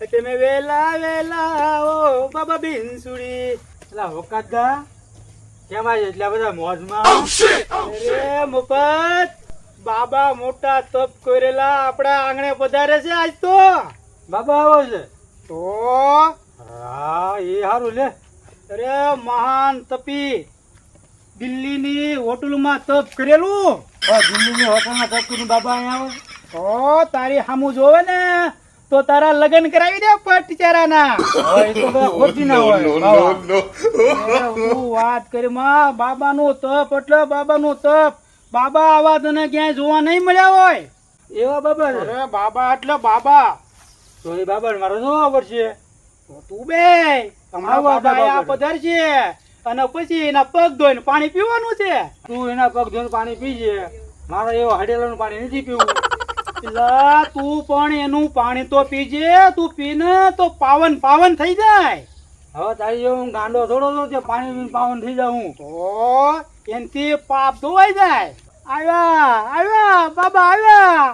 તમે વેલા વેલા ઓ બાબા બિનસુડી પેલા હોકાદા કેમ આજે એટલા બધા મોજમાં. અરે મફત બાબા મોટા તપ કરેલા આપણા આંગણે પધારે છે આજ તો. બાબા આવો છે. તો? હા એ સારું લે. અરે મહાન તપી દિલ્હીની હોટલમાં તપ કરેલું. દિલ્હીની હોટલમાં કર્યું બાબા અહીંયા આવે. તો તારી સામું જોવે ને? તો તારા લગ્ન કરાવી દે પટિચારાના. ખોટી ના હોય. હું વાત કરી માં બાબાનું તપ એટલે બાબાનું તપ. બાબા આવા તને ક્યાંય જોવા નહીં મળ્યા હોય. એવા બાબા અરે બાબા એટલે બાબા. તો એ બાબા મારો શું ખબર છે તું બે. હમણાં બાબા બાબા આ પધારશે. અને પછી એના પગ ધોઈને પાણી પીવાનું છે. તું એના પગ ધોઈને પાણી પીજે. મારે એવો હડેલાનું પાણી નથી પીવું. એટલે તું પણ એનું પાણી તો પીજે તું પીને તો પાવન પાવન થઈ જાય. હવે તારી જો હું ગાંડો થોડો તો તે પાણી પીને પાવન થઈ જાઉં. તો એનથી પાપ ધોવાઈ જાય. આવ્યા આવ્યા બાબા આવ્યા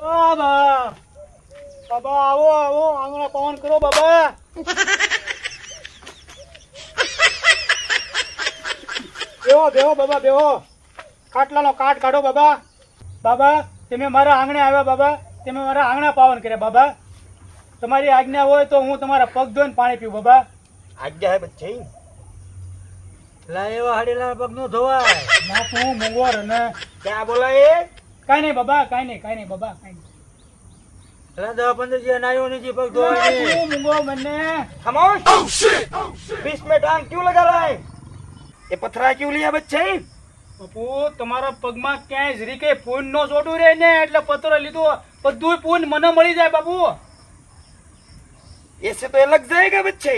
બાબા બાબા આવો આવો આંગણા પવન કરો બાબા બેહો બેહો બાબા બેહો. ખાટલાનો કાટ કાઢો બાબા. બાબા તમે મારા આંગણે આવ્યા બાબા. તમે મારા આંગણા પાવન કર્યા બાબા. તમારી આજ્ઞા હોય તો હું તમારા પગ ધોઈને પાણી પીવું બાબા. આજ્ઞા હે બચ્ચી લા એવા પગ નો ધોવાય. ના તું મંગોર ને. ક્યાં બોલાય કાઈ નહીં બાબા કાઈ નહીં કાઈ નહીં બાબા કાઈ નહીં. લા દવા પંદર જે નાયો ને જે પગ ધોવાય તું મને ખમોશ 20 મિનિટ આમ ક્યું લગા રહા એ પથરા કેવું લઈ આવે છે પપ્પુ તમારા પગમાં ક્યાંય જરી કઈ ફોન નો ચોટું રે ને એટલે પથરો લીધો. બધું ફોન મને મળી જાય બાપુ. એસે તો અલગ જાય કે બચ્ચે?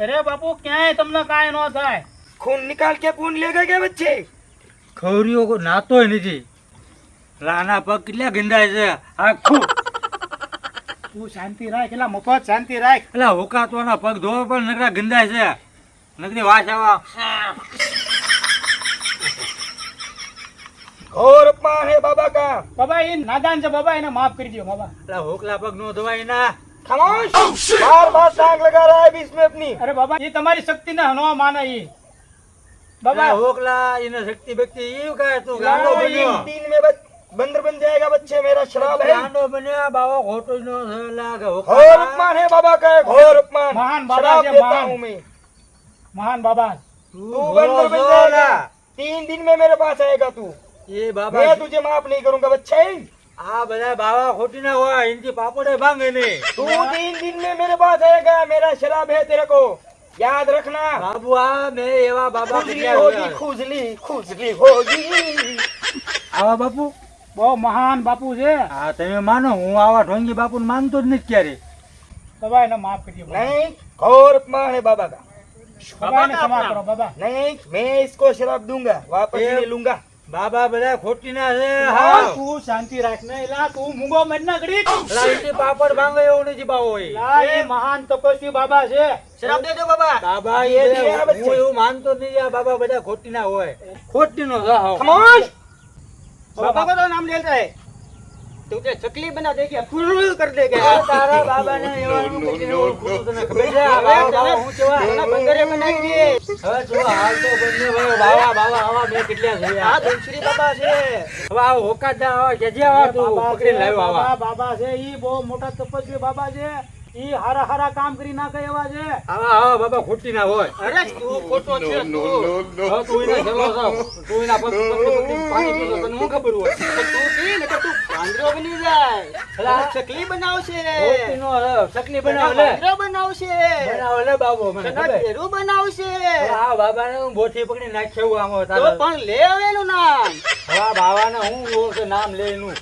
અરે બાપુ ક્યાંય તમને કાંઈ ન થાય. ખૂન નિકાલ કે ખૂન લે ગયા બચ્ચે? ખવરીઓ નાતોય નથી. રાના પગ કેટલા ગંદાય છે? આખું તું શાંતિ રાખ એટલા મફત શાંતિ રાખ. એટલે હોકાતોના પગ ધોવા પણ નકરા ગંદાય છે. નકરી વાસ આવા घोर अपमान है बाबा का બાબા એ નાદાન છે બાબા એને માફ કરી દો બાબા એટલે હોકલા પગ નો ધોવાય ના खामोश बार बार टांग लगा रहा है बीच में अपनी અરે બાબા એ તમારી શક્તિ ને ન માને ઈ બાબા બાબા હોકલા એને શક્તિ ભક્તિ એવું કહે તું ગાંડો तीन બન્યો दिन में बच- बंदर बन जाएगा बच्चे मेरा शराब है ગાંડો બન્યો બાબો ખોટો નો લાગે घोर अपमान है बाबा का घोर अपमान महान बाबा शराब से देता महान। हूँ मैं મહાન બાબા તું तू બોલો बंदर बन છો जाएगा લા. तीन दिन में मेरे पास आएगा तू એ બાબા मैं तुझे माफ नहीं करूंगा बच्चे આ બધા બાવા ખોટી ના હોય એનથી પાપડે ભાંગે ને तू तीन दिन में मेरे पास आएगा मेरा शराब है तेरे को याद रखना બાબુ આ મેં એવા બાબા खुजली કેટલા होगी જોયા. खुजली खुजली होगी આવા બાપુ બહુ મહાન બાપુ છે હા તમે માનો હું આવા ઢોંગી બાપુ માનતો જ નથી ક્યારે બાબા એને માફ કરી દો नहीं घोर अपमान है बाबा का બાબા એને ક્ષમા કરો બાબા नहीं मैं इसको शराब दूंगा वापस ये- नहीं लूंगा બાબા બધા ખોટી ના છે હા હા તું શાંતિ રાખ ને એલા તું મૂંગો મત ના ઘડી એનથી પાપડ ભાંગે એવું નથી બાવો એ. લા, એ મહાન તપસ્વી બાબા છે शराब दे दो बाबा બાબા ये એ दिया બધા- बच्चे। હું એવું માનતો જ નહીં આ બાબા બધા ખોટી ના હોય ખોટી નો છે હાવ. खामोश बाबा का तो नाम लेता है तुझे चकली बना देगी फुल कर देगा આ તારા બાબાને એવાનું કદી ઓળખું તો તને ખબર છે આ બાવા બાવા હું કેવા ઘરે બનાવીને બાબા છે. બાબા છે ઈ બહુ મોટા તપસ્વી બાબા છે. ઈ હારા હારા કામ કરી નાખે એવા છે. આવા આવા બાબા ખોટી ના હોય. અરે તું ખોટો છે તું. તું એના જલો છો તું એના પકડી પાણી પીતો તને હું ખબર હોય? તું પી ને કે તું પાંદરો બની જાય. અલા, ચકલી બનાવશે. ખોટી નો ચકલી બનાવ લે પાંદરો બનાવશે. બનાવ લે બાબો મને ખબર. ઘેરું બનાવશે. હા આ બાબાને હું બોઠી પકડી નાખ્યું આમાં તો પણ લે હવે એનું નામ. હા બાબા ને હું નામ લે એનું.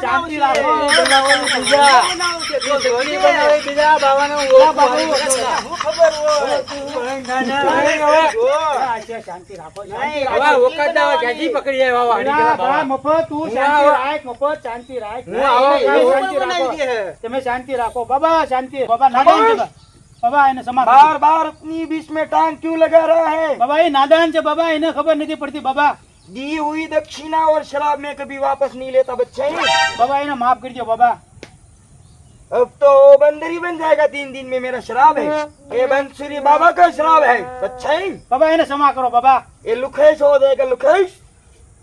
શાંતિ રાખો. પકડી. મફત તું શાંતિ રાખ મફત શાંતિ રાખ તમે આવો શાંતિ બનાવી રાખો. દે. તમે શાંતિ રાખો બાબા શાંતિ બાબા નાદાન છે બા. બાબા એને સમા बार बार अपनी बीच में टांग क्यों लगा रहा है બાબા એ નાદાન છે બાબા એને ખબર નથી પડતી બાબા दी हुई दक्षिणा और शराब में कभी वापस नहीं लेता बच्चे બાબા એને માફ કરજો બાબા अब तो वो बंदर ही बन जाएगा तीन दिन में मेरा शराब है ये बंसुरी बाबा का शराब है बच्चे બાબા એને क्षमा કરો બાબા ये लुखेश हो जाएगा लुखेश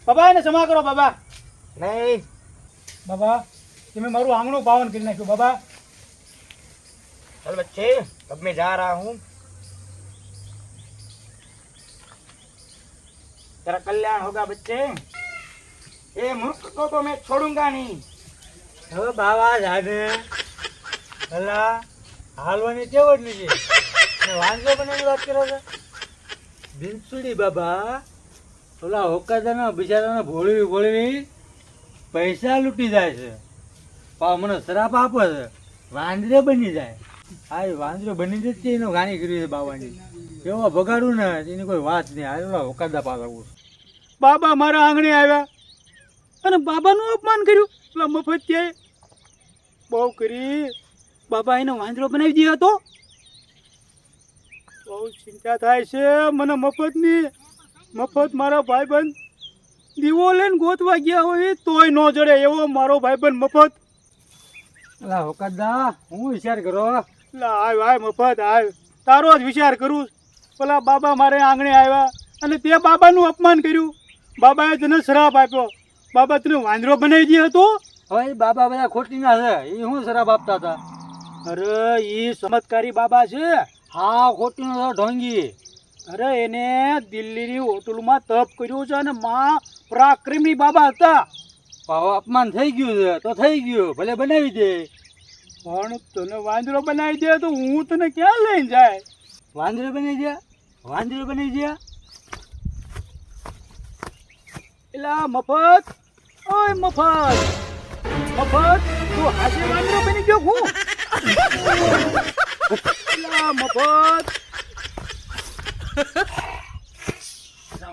બાબા એને क्षमा કરો બાબા नहीं બાબા તમે મારું આંગણું પાવન કરી નાખ્યું બાબા चल बच्चे अब मैं जा रहा हूँ तेरा कल्याण होगा बच्चे ये मूर्ख को तो मैं छोड़ूंगा नहीं હવે બાવા જાને ભલા હાલવાની ટેવ જ નથી ને વાંદરો બનાવવાની વાત કરો છો બિનસુડી બાબા ઓલા હોકાદાના બિચારાને ભોળવી ભોળવી પૈસા લૂંટી જાય છે. મને શ્રાપ આપે છે. વાંદરે બની જાય. આ એ વાંદરો બની જતી એનો ગાણી કરી છે બાવાની. એવો બગાડું ને, એની કોઈ વાત નહીં. આ હોકાદા પાછા બાબા મારા આંગણે આવ્યા. અને બાબાનું અપમાન કર્યું. પેલા મફતિયાએ બહુ કરી. બાબા એને વાંદરો બનાવી દીધો હતો. બહુ ચિંતા થાય છે મને મફતની. મફત મારા ભાઈબંધ દીવો લઈને ગોતવા ગયા હોય તોય ન જડે એવો મારો ભાઈબંધ મફત. ઓલા હોકાદા હું વિચાર કરો? લા આવ આવ મફત આવ તારો જ વિચાર કરું. પેલા બાબા મારે આંગણે આવ્યા અને તે બાબાનું અપમાન કર્યું. બાબાએ તને શ્રાપ આપ્યો. બાબા તને વાંદરો બનાવી દે હતો? હવે બાબા બધા ખોટી ના છે. એ હું શરાબ આપતા હતા? અરે એ ચમત્કારી બાબા છે. હા ખોટી ઢોંગી. અરે એને દિલ્હીની હોટલમાં તપ કર્યું છે અને માં પરાક્રમી બાબા હતા. પાવો અપમાન થઈ ગયું છે તો થઈ ગયું ભલે બનાવી દે. પણ તને વાંદરો બનાવી દે તો હું તને ક્યાં લઈને જાય? વાંદરો બની ગયા વાંદરો બની ગયા એલા મફત? ઓય મફત! મફત? તું હાજે વાંદરો બની ગયો હું? એલા મફત?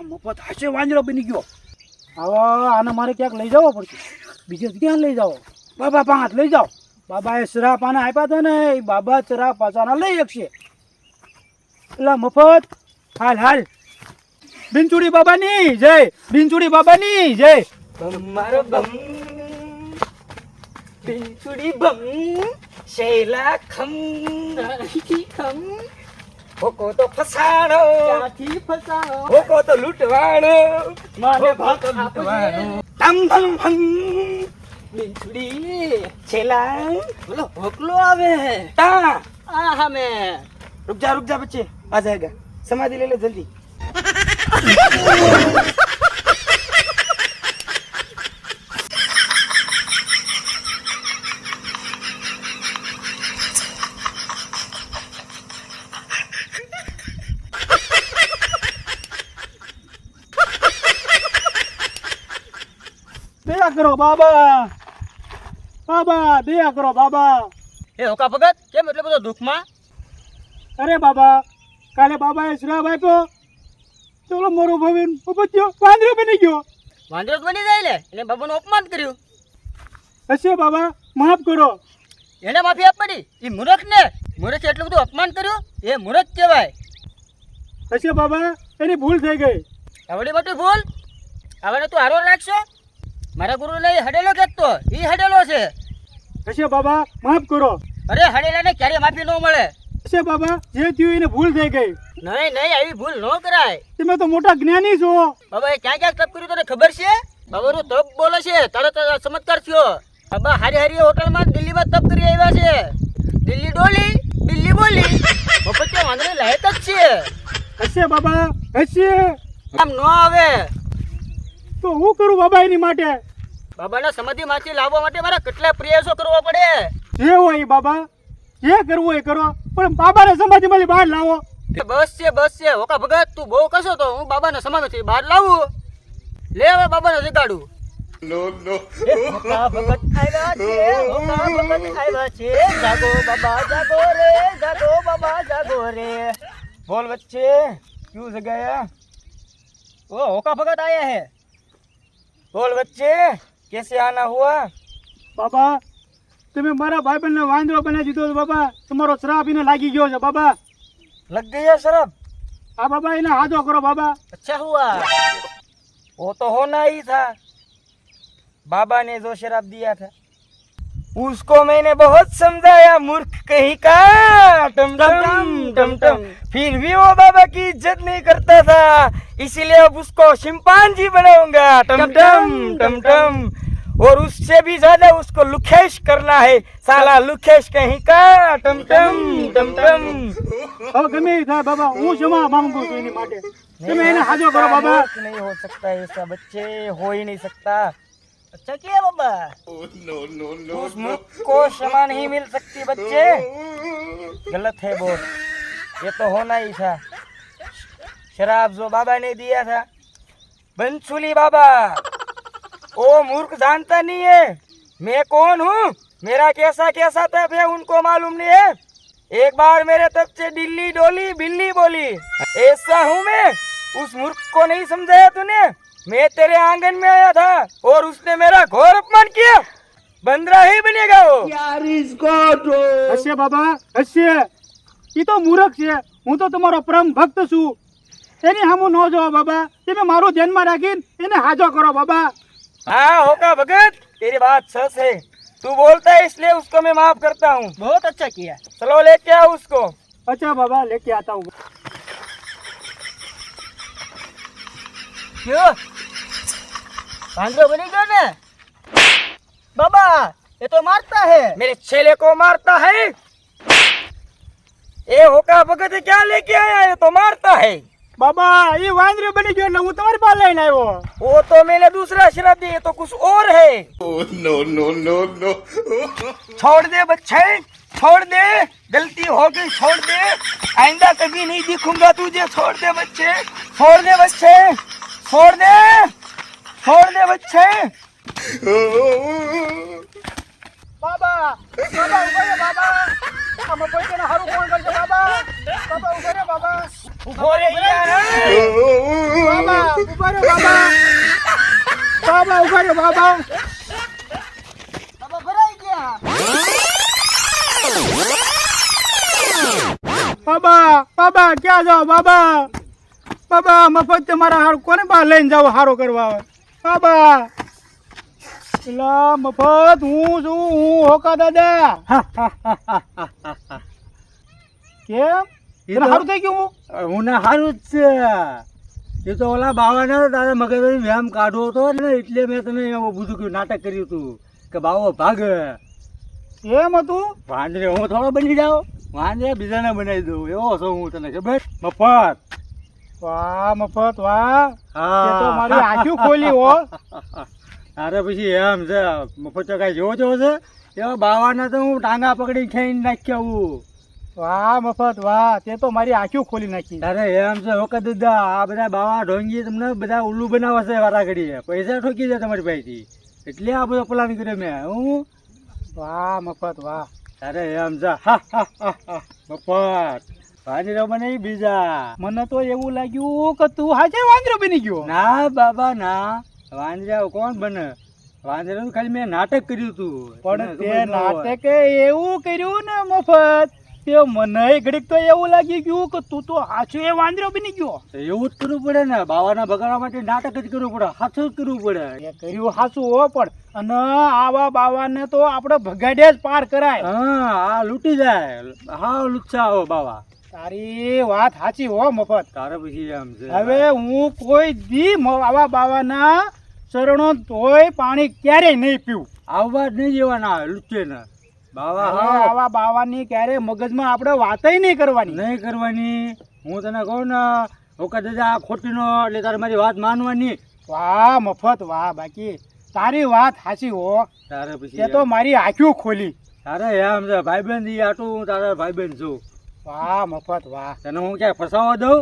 મફત હાજે વાંદરો બની ગયો. હવે આને મારે ક્યાંક લઈ જવો પડશે. બીજે ક્યાં લઈ જાઓ બાબા પાંચ લઈ જાઓ. બાબાએ શ્રાપ આને આપ્યા હતા ને, એ બાબા ચરા પાછાના લઈ શકશે. એટલા મફત. હાલ હાલ. બિનચુડી બાબાની, જય. બિનચુડી બાબાની, જય. મારો બમ. બિનચુડી બમ. શૈલા ખમ. ખમ. હોકો તો ફસાણો ક્યાંથી ફસાણો હોકો તો લૂંટવાણો માને ભાગ લૂંટવાણો ધમ ધમ ધમ બિંચુડી છેલા બોલો હોકલો આવે તા આ હમે रुक जा रुक जा बच्चे आ जाएगा समाधि ले ले जल्दी કરો બાબા. બાબા દયા કરો બાબા. એ હોકા ભગત કેમ એટલે બધો દુઃખમાં? અરે બાબા કાલે બાબાએ શ્રાપ આપ્યો. ચલો મારો ભવિન ઉપત્યો વાંદરો બની ગયો. વાંદરો બની જાય લે. એને બાબાનું અપમાન કર્યું. હશે બાબા માફ કરો. એને માફી આપવાની? એ મૂર્ખ ને મૂર્ખ એટલું બધું અપમાન કર્યું? એ મૂર્ખ કહેવાય. હશે બાબા એની ભૂલ થઈ ગઈ. આવડી મોટી ભૂલ? હવે તું હારો રાખશો. મારા ગુરુને એ હડેલો તો એ હડેલો છે. હશે બાબા? માફ કરો. અરે હડેલાને ક્યારે માફી ન મળે? હશે બાબા? જે થયું એને ભૂલ થઈ ગઈ. નહીં નહીં આવી ભૂલ ન કરાય. તમે તો મોટા જ્ઞાની છો. બાબા એ ક્યાં ક્યાં તપ કર્યું તને ખબર છે? બાબાનું તપ બોલે છે તારે તો ચમત્કાર થયો. બાબા હારી હારી હોટલમાં દિલ્હીમાં તપ કરી આવ્યા છે. દિલ્હી ડોલી દિલ્હી બોલી. મફત વાંદરે લાયક જ છે. હશે બાબા? હશે. આમ ન આવે. તો હું કરું બાબા એની માટે? બાબાના સમાધિમાંથી લાવવા માટે મારા કેટલા પ્રયાસો કરવા પડે? જે હોય બાબા. જે કરવું હોય કરો. પણ બાબાને સમાધિમાંથી બહાર લાવો. બસ છે બસ છે. ઓકા ભગત તું બહુ કશો તો હું બાબાને સમાધિથી બહાર લાવું. લે હવે બાબાને જગાડું. જાગો બાબા જાગો બાબા જાગો રે. બોલ વચ્ચે ક્યું જગાયા ઓ હોકા ભગત આયા હે? बोल बच्चे कैसे आना हुआ બાબા તમે મારા ભાઈબંધને વાંદરો બનાવી દીધો છે બાબા તમારો શ્રાપ એને લાગી ગયો છે બાબા लग गया शराब આ બાબા એને હાજો કરો બાબા अच्छा हुआ वो तो होना ही था बाबा ने जो शराब दिया था उसको मैंने बहुत समझाया मूर्ख कहीं का टम टम टम टम फिर भी वो बाबा की इज्जत नहीं करता था इसीलिए अब उसको शिम्पांजी बनाऊंगा टम टम टम टम और उससे भी ज्यादा उसको लुखेश करना है साला लुखेश कहीं का टम टम टम टम હવે ગમે એ થાય બાબા હું ક્ષમા માંગુ છું એની માટે તમે એને હાજો કરો બાબા नहीं हो सकता ऐसा बच्चे हो ही नहीं सकता अच्छा क्या बाबा। उस मुख को क्षमा नहीं मिल सकती बच्चे। गलत है बोल। ये तो होना ही था। शराब जो बाबा ने दिया था। बंसुली बाबा। ओ मूर्ख जानता नहीं है। मैं कौन हूँ? मेरा कैसा कैसा तब है उनको मालूम नहीं है। एक बार मेरे तब से दिल्ली डोली बिल्ली बोली। ऐसा हूँ मैं। उस मूर्ख को नहीं समझाया तूने। मैं तेरे आंगन में आया था और उसने मेरा घोर अपमान किया बंदरा ही बनेगा वो હશે બાબા હશે એ તો મૂર્ખ છે હું તો તમારો પરમ ભક્ત છું એની સામું ન જોવો બાબા તમે મારું ધ્યાનમાં રાખીને એને હાજો કરો બાબા हाँ होगा भगत तेरी बात सच है तू बोलता है इसलिए उसको मैं माफ करता हूँ बहुत अच्छा किया चलो लेके आओ उसको અચ્છા બાબા લેકે આતા હું क्यों भांडो बनी गया ना बाबा ये तो मारता है मेरे छेले को मारता है ये होका भगत क्या लेके आया ये तो मारता है બાબા એ વાંદરો બની ગયો એટલે હું તમારી પાસે લઈને આવ્યો वो तो मैंने दूसरा शराब दिया ये तो कुछ और है छोड़ दे बच्चे छोड़ दे गलती हो गई छोड़ दे आइंदा कभी नहीं दिखूंगा तुझे छोड़ दे बच्चे छोड़ दे बच्चे छोड़ दे छोड़ दे बच्चे બાબા બાબા ઉભા રે બાબા આમાં કોઈ તેને હારું કોણ કરશે બાબા બાબા ઉભા રે બાબા उभो रे यार બાબા ઉભા રે બાબા બાબા ઉભા રે બાબા बाबा भराई गया બાબા બાબા ક્યાં જાઓ બાબા બાબા મફત તમારા હારું કોને બહાર લઈને જાવ હારો કરવા આવે બાબા પેલા મફત હું છું હું હોકા દાદા? કેમ? હારું થઈ ગયું હું? હું ના સારું જ છે. એ તો ઓલા બાવાને તારા મગજ વ્યાયામ કાઢવો હતો ને એટલે મેં તને એવું બધું કર્યું નાટક કર્યું હતું કે બાવો ભાગ. એમ હતું? વાંદરે હું થોડો બની જાઉં? વાંદરે બીજાને બનાવી દઉં એવો છું હું તને ખબર મફત. વાહ મફત વાહ. હા. તે તો મારી આંખો ખોલી હો. અરે પછી એમ છે મફત તો કાંઈ જોવો જોવો છે. એવા બાવાના તો હું ટાંગા પકડી ખાઈને નાખી આવું વાહ મફત વાહ. તે તો મારી આંખો ખોલી નાખી. અરે એમ છે વખત દાદા આ બધા બાવા ઢોંગી તમને બધા ઉલ્લુ બનાવે છે વારા ઘડીએ પૈસા ઠોકી જાય તમારી પાસેથી. એટલે આ બધો પ્લાન કર્યો મેં હું. વાહ મફત વાહ. અરે એમ છે હા હા હા હા. મફત. ભાજી મને બીજા. મને તો એવું લાગ્યું કે તું હાજે વાંદરો બની ગયો. ના બાબા ના. વાંદરા કોણ બને? વાંદરા ખાલી મેં નાટક કર્યું તું. પણ તે. નાટકે એવું કર્યું ને મફત તે મને ઘડીક તો એવું લાગી ગયું કે તું તો હાચો એ વાંદરો બની ગયો. એવું જ કરવું પડે ને. બાવાના બગાડવા માટે નાટક જ કરવું પડે. હાથું જ કરવું પડે. એ કર્યું હાચું હો પણ અને આવા બાવાને તો આપણે ભગાડ્યા જ પાર કરાય. હા આ લૂંટી જાય. હા લુચ્છા હો બાવા. તારી વાત સાચી હો મફત. તારે પછી એમ છે. હવે હું કોઈ દી આવા બાવાના ચરણો ધોઈ પાણી ક્યારેય નહીં પીવું. આવવા જ નહીં જેવાના લુચ્ચે ને. બાવા હા. આવા બાવાની ક્યારે મગજમાં આપણે વાતય નહીં કરવાની. નહીં કરવાની. હું તને કહું ને ઓકા દાદા આ ખોટીનો એટલે તારે મારી વાત માનવાની. વાહ મફત વાહ બાકી. તારી વાત સાચી હો. તારે પછી એ તો મારી આંખ્યું ખોલી. તારે એમ છે ભાઈ ઈ આટલું હું તારા ભાઈ બહેન છું. વાહ મફત વાહ. તને હું ક્યાંય ફસાવા દઉં?